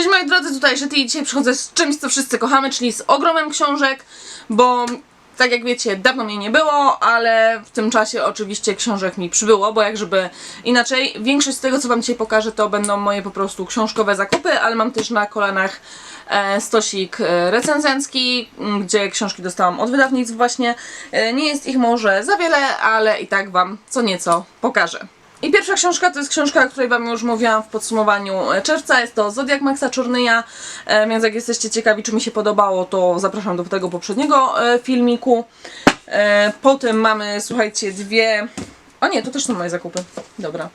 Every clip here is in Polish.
Cześć moi drodzy, tutaj Shetty i dzisiaj przychodzę z czymś, co wszyscy kochamy, czyli z ogromem książek, bo tak jak wiecie, dawno mnie nie było, ale w tym czasie oczywiście książek mi przybyło, bo jak żeby inaczej, większość z tego, co wam dzisiaj pokażę, to będą moje po prostu książkowe zakupy, ale mam też na kolanach e, stosik e, recenzencki, gdzie książki dostałam od wydawnictw właśnie. E, nie jest ich może za wiele, ale i tak wam co nieco pokażę. I pierwsza książka to jest książka, o której Wam już mówiłam w podsumowaniu e, czerwca. Jest to Zodiak Maxa Czornyja, e, więc jak jesteście ciekawi, czy mi się podobało, to zapraszam do tego poprzedniego e, filmiku. E, Potem mamy, słuchajcie, dwie... O nie, to też są moje zakupy. Dobra.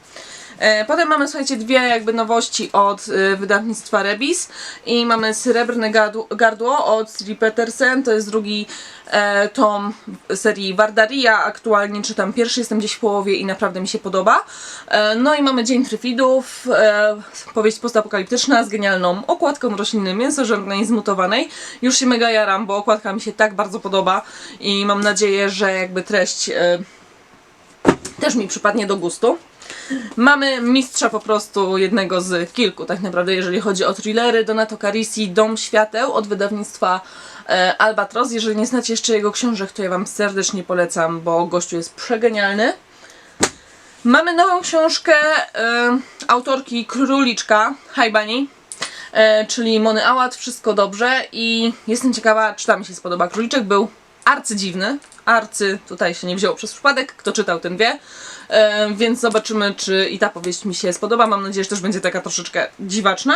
E, Potem mamy, słuchajcie, dwie jakby nowości od e, wydawnictwa Rebis i mamy Srebrne Gardło, od Sri Petersen, to jest drugi e, tom serii Wardaria, aktualnie czytam pierwszy, jestem gdzieś w połowie i naprawdę mi się podoba. No i mamy Dzień Tryfidów, powieść postapokaliptyczna z genialną okładką rośliny mięsożernej zmutowanej. Już się mega jaram, bo okładka mi się tak bardzo podoba i mam nadzieję, że jakby treść też mi przypadnie do gustu. Mamy mistrza po prostu jednego z kilku, tak naprawdę, jeżeli chodzi o thrillery. Donato Carisi, Dom Świateł od wydawnictwa e, Albatros. Jeżeli nie znacie jeszcze jego książek, to ja Wam serdecznie polecam, bo gościu jest przegenialny. Mamy nową książkę e, autorki Króliczka, Hi Bunny, e, czyli Mony Ałat, Wszystko Dobrze i jestem ciekawa, czy tam się spodoba. Króliczek był arcydziwny, arcy tutaj się nie wzięło przez przypadek, kto czytał ten wie, e, więc zobaczymy, czy i ta powieść mi się spodoba. Mam nadzieję, że też będzie taka troszeczkę dziwaczna.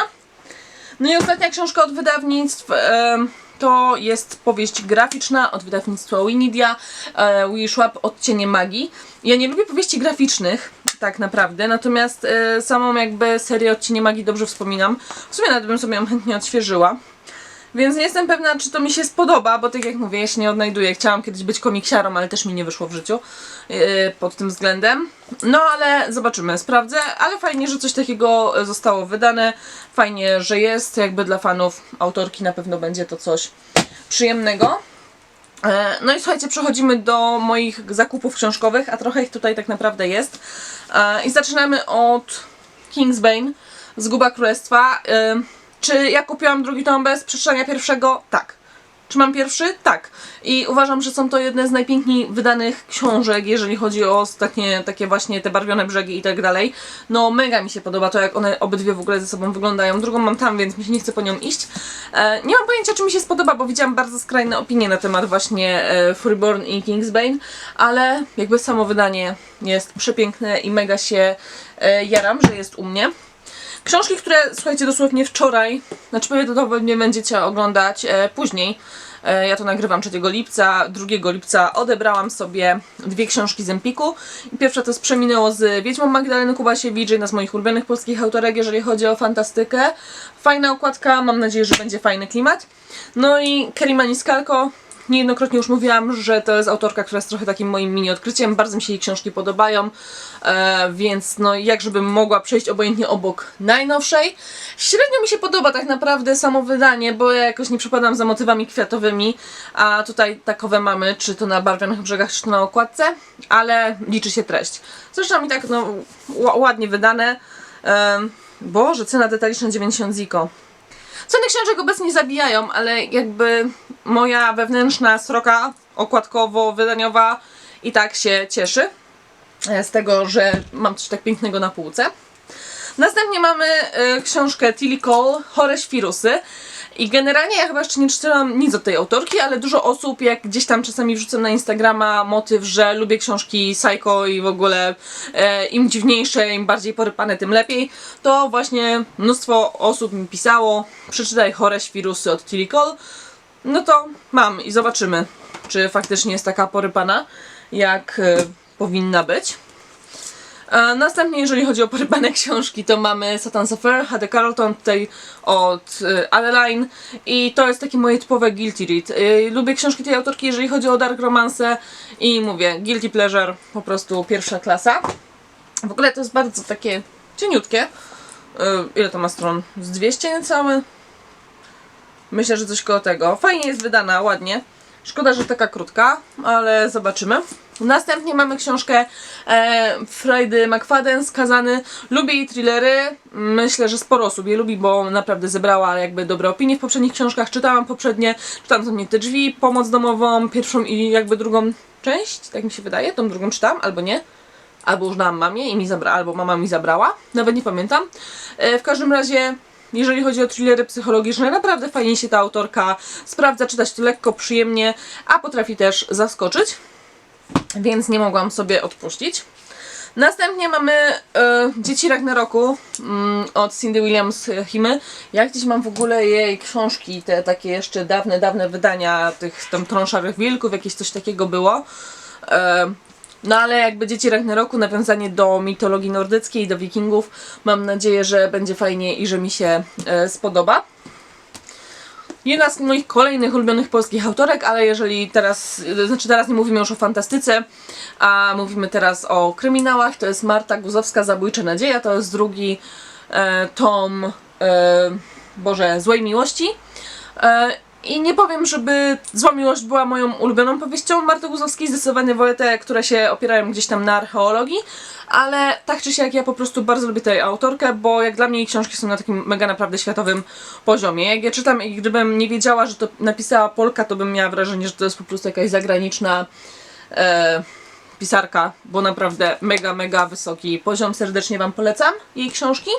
No i ostatnia książka od wydawnictw em, to jest powieść graficzna od wydawnictwa Winidia, e, Wishwap Odcienie Magii. Ja nie lubię powieści graficznych, tak naprawdę, natomiast e, samą jakby serię Odcienie Magii dobrze wspominam. W sumie nawet bym sobie ją chętnie odświeżyła. Więc nie jestem pewna, czy to mi się spodoba, bo tak jak mówię, ja się nie odnajduję. Chciałam kiedyś być komiksiarą, ale też mi nie wyszło w życiu yy, pod tym względem. No ale zobaczymy, sprawdzę, ale fajnie, że coś takiego zostało wydane. Fajnie, że jest, jakby dla fanów autorki na pewno będzie to coś przyjemnego. E, No i słuchajcie, przechodzimy do moich zakupów książkowych, a trochę ich tutaj tak naprawdę jest. E, I zaczynamy od Kingsbane, Zguba Królestwa. Czy ja kupiłam drugi tom bez przeczytania pierwszego? Tak. Czy mam pierwszy? Tak. I uważam, że są to jedne z najpiękniej wydanych książek, jeżeli chodzi o takie, takie właśnie te barwione brzegi i tak dalej. No mega mi się podoba to, jak one obydwie w ogóle ze sobą wyglądają. Drugą mam tam, więc mi się nie chce po nią iść. E, nie mam pojęcia, czy mi się spodoba, bo widziałam bardzo skrajne opinie na temat właśnie e, Freeborn i Kingsbane, ale jakby samo wydanie jest przepiękne i mega się e, jaram, że jest u mnie. Książki, które słuchajcie dosłownie wczoraj, znaczy pewnie będziecie oglądać e, później. E, ja to nagrywam 3 lipca, 2 lipca odebrałam sobie dwie książki z Empiku. Pierwsza to jest Przeminęło z Wiedźmą Magdaleny Kubasiewicz, jedna z moich ulubionych polskich autorek, jeżeli chodzi o fantastykę. Fajna okładka, mam nadzieję, że będzie fajny klimat. No i Kerry Maniscalco, Niejednokrotnie już mówiłam, że to jest autorka, która jest trochę takim moim mini odkryciem. Bardzo mi się jej książki podobają, e, więc no jak żebym mogła przejść obojętnie obok najnowszej. Średnio mi się podoba tak naprawdę samo wydanie, bo ja jakoś nie przepadam za motywami kwiatowymi, a tutaj takowe mamy, czy to na barwionych brzegach, czy to na okładce, ale liczy się treść. Zresztą mi tak no, ła- ładnie wydane. E, Boże, cena detaliczna 90 ziko. Ceny książek obecnie zabijają, ale jakby moja wewnętrzna sroka okładkowo-wydaniowa i tak się cieszy e, z tego, że mam coś tak pięknego na półce. Następnie mamy e, książkę Tilly Cole, Chore Świrusy. I generalnie ja chyba jeszcze nie czytałam nic od tej autorki, ale dużo osób, jak gdzieś tam czasami wrzucam na Instagrama motyw, że lubię książki psycho i w ogóle e, im dziwniejsze, im bardziej porypane, tym lepiej, to właśnie mnóstwo osób mi pisało, przeczytaj Chore Świrusy od Tilly Cole. No to mam i zobaczymy, czy faktycznie jest taka porypana, jak e, powinna być. Następnie, jeżeli chodzi o porybane książki, to mamy Satan's Affair, H.D. Carlton, tutaj od e, Adeline i to jest takie moje typowe guilty read. E, Lubię książki tej autorki, jeżeli chodzi o dark romance i mówię, guilty pleasure, po prostu pierwsza klasa. W ogóle to jest bardzo takie cieniutkie. E, Ile to ma stron? Z 200 niecałe? Myślę, że coś koło tego. Fajnie jest wydana, ładnie. Szkoda, że taka krótka, ale zobaczymy. Następnie mamy książkę e, Fredy McFadden, Skazany. Lubię jej thrillery. Myślę, że sporo osób je lubi, bo naprawdę zebrała jakby dobre opinie w poprzednich książkach. Czytałam poprzednie, czytałam co mnie te drzwi, pomoc domową, pierwszą i jakby drugą część, tak mi się wydaje. Tą drugą czytałam, albo nie. Albo już dałam mamie i mi zabra, albo mama mi zabrała. Nawet nie pamiętam. E, w każdym razie jeżeli chodzi o thrillery psychologiczne, naprawdę fajnie się ta autorka sprawdza, czytać to lekko, przyjemnie, a potrafi też zaskoczyć więc nie mogłam sobie odpuścić. Następnie mamy e, Dzieci Ragnaroku mm, od Cindy Williams Himy. Ja gdzieś mam w ogóle jej książki, te takie jeszcze dawne, dawne wydania tych tam trąszarych wilków, jakieś coś takiego było. E, no ale jakby Dzieci Ragnaroku, nawiązanie do mitologii nordyckiej, do wikingów, mam nadzieję, że będzie fajnie i że mi się e, spodoba. Jedna z moich kolejnych ulubionych polskich autorek, ale jeżeli teraz, znaczy teraz nie mówimy już o fantastyce, a mówimy teraz o kryminałach, to jest Marta Guzowska, Zabójcze Nadzieja, to jest drugi e, tom, e, Boże, Złej Miłości. E, I nie powiem, żeby Zła Miłość była moją ulubioną powieścią Marty Guzowskiej, zdecydowanie wolę te, które się opierają gdzieś tam na archeologii, ale tak czy siak ja po prostu bardzo lubię tę autorkę, bo jak dla mnie jej książki są na takim mega naprawdę światowym poziomie. Jak ja czytam i gdybym nie wiedziała, że to napisała Polka, to bym miała wrażenie, że to jest po prostu jakaś zagraniczna e, pisarka, bo naprawdę mega, mega wysoki poziom. Serdecznie Wam polecam jej książki.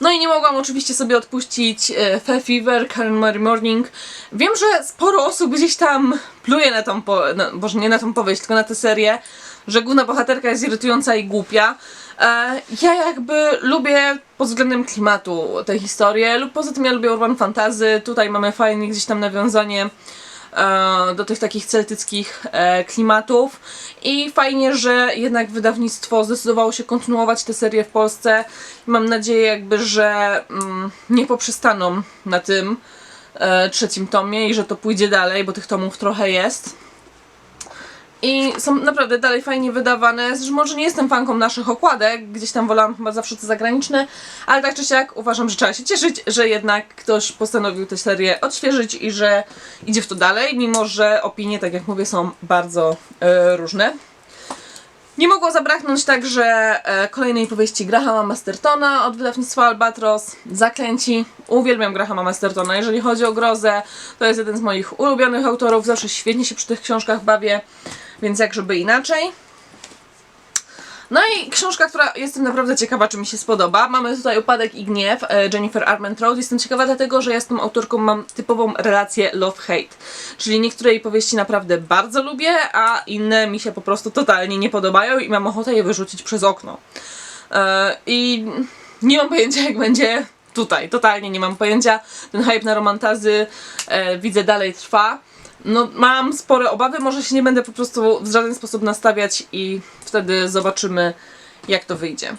No i nie mogłam oczywiście sobie odpuścić Fe Fever, Karen Mary Morning. Wiem, że sporo osób gdzieś tam pluje na tą, po, no, boże nie na tą powieść, tylko na tę serię, że główna bohaterka jest irytująca i głupia. E, ja jakby lubię pod względem klimatu tę historię, lub poza tym ja lubię urban fantazy. Tutaj mamy fajnie gdzieś tam nawiązanie e, do tych takich celtyckich e, klimatów i fajnie, że jednak wydawnictwo zdecydowało się kontynuować tę serię w Polsce. Mam nadzieję jakby, że mm, nie poprzestaną na tym trzecim tomie i że to pójdzie dalej, bo tych tomów trochę jest. I są naprawdę dalej fajnie wydawane. Zresztą może nie jestem fanką naszych okładek, gdzieś tam wolałam chyba zawsze te zagraniczne, ale tak czy siak uważam, że trzeba się cieszyć, że jednak ktoś postanowił tę serię odświeżyć i że idzie w to dalej, mimo że opinie, tak jak mówię, są bardzo e, różne. Nie mogło zabraknąć także e, kolejnej powieści Grahama Mastertona od wydawnictwa Albatros, Zaklęci. Uwielbiam Grahama Mastertona. Jeżeli chodzi o grozę, to jest jeden z moich ulubionych autorów. Zawsze świetnie się przy tych książkach bawię, więc jak żeby inaczej. No i książka, która jestem naprawdę ciekawa, czy mi się spodoba. Mamy tutaj Upadek i Gniew e, Jennifer Armentrout. Jestem ciekawa dlatego, że ja z tą autorką mam typową relację love-hate. Czyli niektóre jej powieści naprawdę bardzo lubię, a inne mi się po prostu totalnie nie podobają i mam ochotę je wyrzucić przez okno. E, I nie mam pojęcia, jak będzie tutaj. Totalnie nie mam pojęcia. Ten hype na romantazy e, widzę dalej trwa. No, mam spore obawy, może się nie będę po prostu w żaden sposób nastawiać i wtedy zobaczymy, jak to wyjdzie.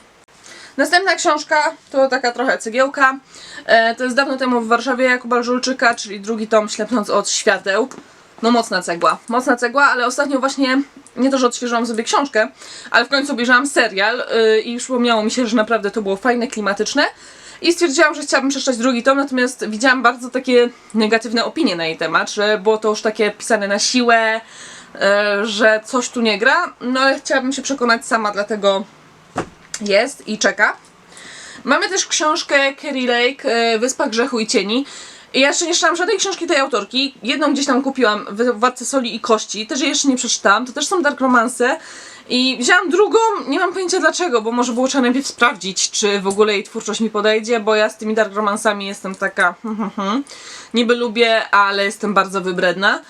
Następna książka to taka trochę cegiełka. E, to jest dawno temu w Warszawie Jakuba Żulczyka, czyli drugi tom Ślepnąc od świateł. No mocna cegła, mocna cegła, ale ostatnio właśnie nie to, że odświeżyłam sobie książkę, ale w końcu obejrzałam serial yy, i przypomniało mi się, że naprawdę to było fajne, klimatyczne. I stwierdziłam, że chciałabym przeczytać drugi tom, natomiast widziałam bardzo takie negatywne opinie na jej temat, że było to już takie pisane na siłę, e, że coś tu nie gra. No ale chciałabym się przekonać sama, dlatego jest i czeka. Mamy też książkę Kerry Lake, e, Wyspa Grzechu i Cieni. I ja jeszcze nie czytałam żadnej książki tej autorki. Jedną gdzieś tam kupiłam w Władce Soli i Kości. Też jej jeszcze nie przeczytałam. To też są dark romance. I wzięłam drugą, nie mam pojęcia dlaczego, bo może było trzeba najpierw sprawdzić, czy w ogóle jej twórczość mi podejdzie, bo ja z tymi dark romansami jestem taka hmm, hmm, hmm. niby lubię, ale jestem bardzo wybredna.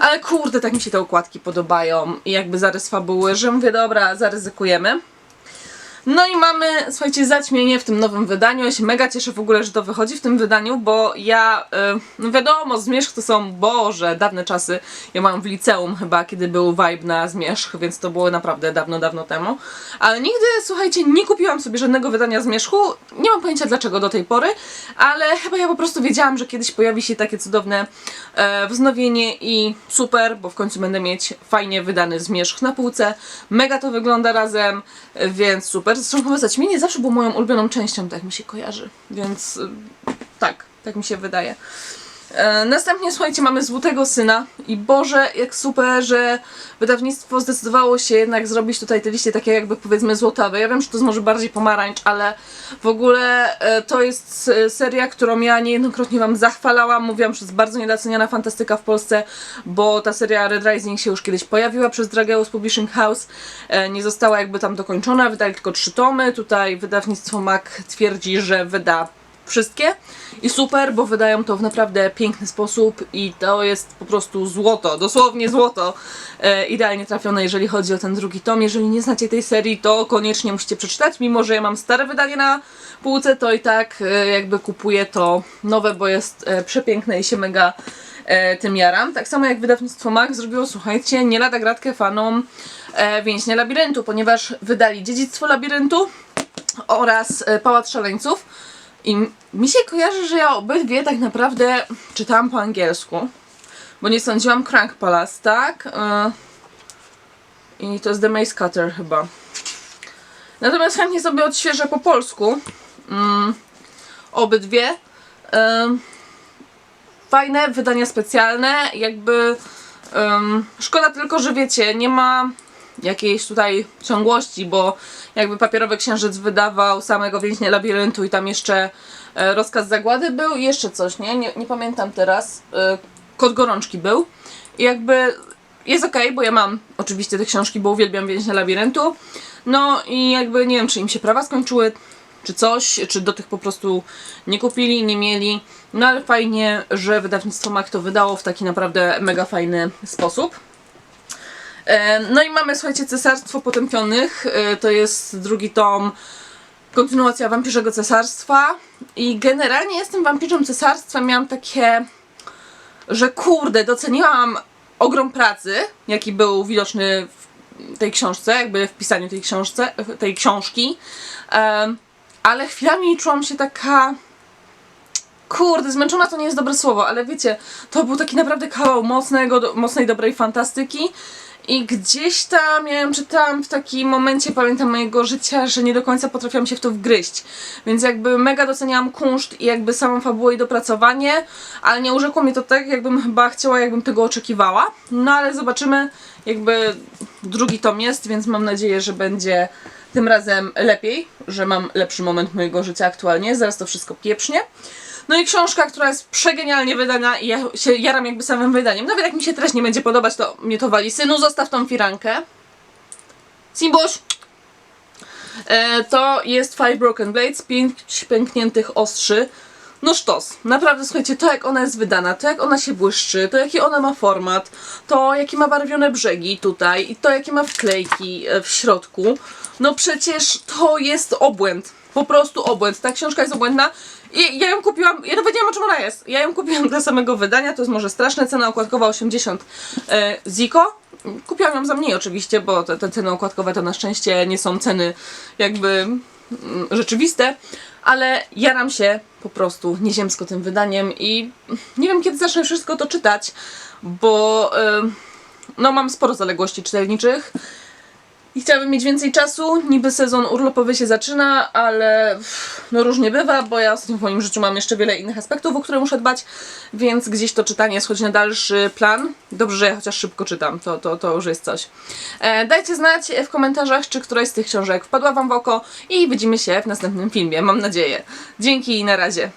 Ale kurde, tak mi się te układki podobają i jakby zarys fabuły, że mówię, dobra, zaryzykujemy. No i mamy, słuchajcie, zaćmienie w tym nowym wydaniu. Ja się mega cieszę w ogóle, że to wychodzi w tym wydaniu, bo ja, y, no wiadomo, Zmierzch to są, boże, dawne czasy. Ja mam w liceum chyba, kiedy był vibe na Zmierzch, więc to było naprawdę dawno, dawno temu. Ale nigdy, słuchajcie, nie kupiłam sobie żadnego wydania Zmierzchu. Nie mam pojęcia dlaczego do tej pory, ale chyba ja po prostu wiedziałam, że kiedyś pojawi się takie cudowne e, wznowienie i super, bo w końcu będę mieć fajnie wydany Zmierzch na półce. Mega to wygląda razem, więc super. Zresztą chyba zaćmienie zawsze było moją ulubioną częścią, tak mi się kojarzy, więc y, tak, tak mi się wydaje. E, następnie, słuchajcie, mamy Złotego Syna i Boże, jak super, że wydawnictwo zdecydowało się jednak zrobić tutaj te liście takie jakby powiedzmy złotawe. Ja wiem, że to jest może bardziej pomarańcz, ale w ogóle e, to jest e, seria, którą ja niejednokrotnie Wam zachwalałam. Mówiłam, że jest bardzo niedoceniana fantastyka w Polsce, bo ta seria Red Rising się już kiedyś pojawiła przez Drageus Publishing House. Nie została jakby tam dokończona, wydali tylko trzy tomy. Tutaj wydawnictwo MAC twierdzi, że wyda wszystkie i super, bo wydają to w naprawdę piękny sposób i to jest po prostu złoto, dosłownie złoto, e, idealnie trafione jeżeli chodzi o ten drugi tom. Jeżeli nie znacie tej serii, to koniecznie musicie przeczytać, mimo że ja mam stare wydanie na półce, to i tak e, jakby kupuję to nowe, bo jest e, przepiękne i się mega e, tym jaram. Tak samo jak wydawnictwo Max zrobiło, słuchajcie, nie lada gratkę fanom e, Więźnia Labiryntu, ponieważ wydali Dziedzictwo Labiryntu oraz e, Pałac Szaleńców. I mi się kojarzy, że ja obydwie tak naprawdę czytałam po angielsku, bo nie sądziłam Crank Palace, tak? E, I to jest The Maze Cutter chyba. Natomiast chętnie sobie odświeżę po polsku. Mm, obydwie. E, fajne, wydania specjalne, jakby szkoda tylko, że wiecie, nie ma jakiejś tutaj ciągłości, bo jakby papierowy księżyc wydawał samego więźnia labiryntu i tam jeszcze e, rozkaz zagłady był i jeszcze coś, nie? Nie, nie pamiętam teraz. E, Kod gorączki był. I jakby jest okej, bo ja mam oczywiście te książki, bo uwielbiam więźnia labiryntu. No i jakby nie wiem, czy im się prawa skończyły, czy coś, czy do tych po prostu nie kupili, nie mieli. No ale fajnie, że wydawnictwo MAC to wydało w taki naprawdę mega fajny sposób. E, No i mamy, słuchajcie, Cesarstwo Potępionych. E, To jest drugi tom, kontynuacja Wampirzego Cesarstwa. I generalnie jestem Wampirzem Cesarstwa. Miałam takie, że kurde, doceniłam ogrom pracy, jaki był widoczny w tej książce, jakby w pisaniu tej, książce, tej książki. Em, Ale chwilami czułam się taka kurde, zmęczona to nie jest dobre słowo, ale wiecie, to był taki naprawdę kawał mocnego, do, mocnej, dobrej fantastyki. I gdzieś tam, ja ją czytałam w takim momencie, pamiętam mojego życia, że nie do końca potrafiłam się w to wgryźć. Więc jakby mega doceniałam kunszt i jakby samą fabułę i dopracowanie, ale nie urzekło mnie to tak, jakbym chyba chciała, jakbym tego oczekiwała. No ale zobaczymy, jakby drugi tom jest, więc mam nadzieję, że będzie tym razem lepiej, że mam lepszy moment mojego życia aktualnie, zaraz to wszystko pieprznie. No i książka, która jest przegenialnie wydana i ja się jaram jakby samym wydaniem. Nawet jak mi się treść nie będzie podobać, to mnie to wali. Synu, zostaw tą firankę. Simbuś! E, to jest Five Broken Blades, pięć pękniętych ostrzy. No sztos, naprawdę słuchajcie, to jak ona jest wydana, to jak ona się błyszczy, to jaki ona ma format, to jakie ma barwione brzegi tutaj i to jakie ma wklejki e, w środku, no przecież to jest obłęd, po prostu obłęd, ta książka jest obłędna i ja ją kupiłam, ja nawet nie wiem o czym ona jest, ja ją kupiłam dla samego wydania, to jest może straszne, cena okładkowa 80 e, ziko, kupiłam ją za mniej oczywiście, bo te, te ceny okładkowe to na szczęście nie są ceny jakby mm, rzeczywiste, ale jaram się po prostu nieziemsko tym wydaniem i nie wiem kiedy zacznę wszystko to czytać, bo ym, no mam sporo zaległości czytelniczych i chciałabym mieć więcej czasu. Niby sezon urlopowy się zaczyna, ale pff, no różnie bywa, bo ja w moim życiu mam jeszcze wiele innych aspektów, o które muszę dbać, więc gdzieś to czytanie schodzi na dalszy plan. Dobrze, że ja chociaż szybko czytam, to, to, to już jest coś. E, dajcie znać w komentarzach, czy któraś z tych książek wpadła Wam w oko i widzimy się w następnym filmie, mam nadzieję. Dzięki i na razie.